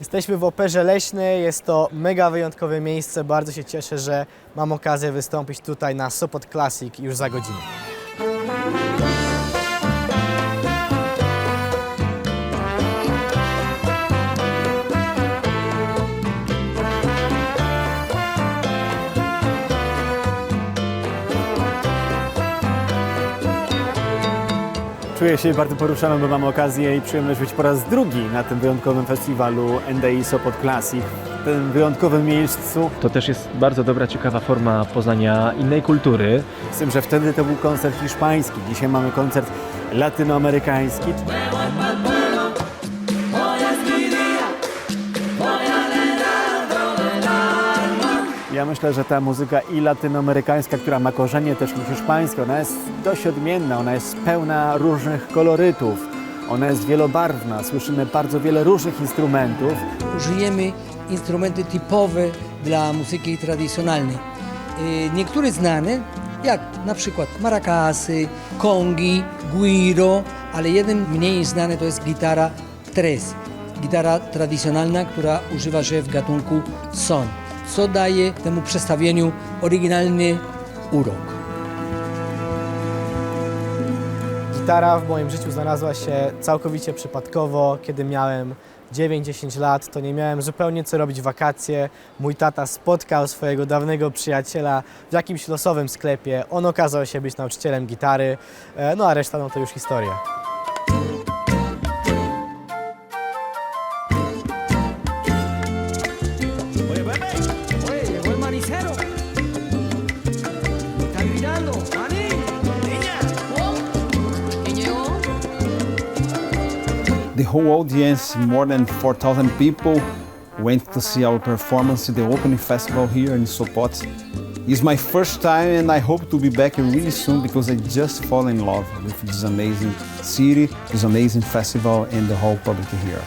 Jesteśmy w Operze Leśnej, jest to mega wyjątkowe miejsce. Bardzo się cieszę, że mam okazję wystąpić tutaj na Sopot Classic już za godzinę. Czuję się bardzo poruszony, bo mam okazję i przyjemność być po raz drugi na tym wyjątkowym festiwalu NDI Sopot Classic. W tym wyjątkowym miejscu, To też jest bardzo dobra, ciekawa forma poznania innej kultury. z tym, że wtedy to był koncert hiszpański. Dzisiaj mamy koncert latynoamerykański. Ja myślę, że ta muzyka i latynoamerykańska, która ma korzenie też hiszpańskie, ona jest dość odmienna, ona jest pełna różnych kolorytów, ona jest wielobarwna, słyszymy bardzo wiele różnych instrumentów. użyjemy instrumenty typowe dla muzyki tradycjonalnej. Y, Niektóre znane, jak na przykład maracasy, kongi, guiro, ale jeden mniej znany to jest gitara tres, gitara tradycjonalna, która używa się w gatunku son, co daje temu przestawieniu oryginalny urok. Gitara w moim życiu znalazła się całkowicie przypadkowo, kiedy miałem 9-10 lat, to nie miałem zupełnie co robić wakacje. Mój tata spotkał swojego dawnego przyjaciela w jakimś losowym sklepie. On okazał się być nauczycielem gitary, e, no a reszta no to już historia. The whole audience, more than 4,000 people, went to see our performance at the opening festival here in Sopot. It's my first time and I hope to be back really soon because I just fall in love with this amazing city, this amazing festival and the whole public here.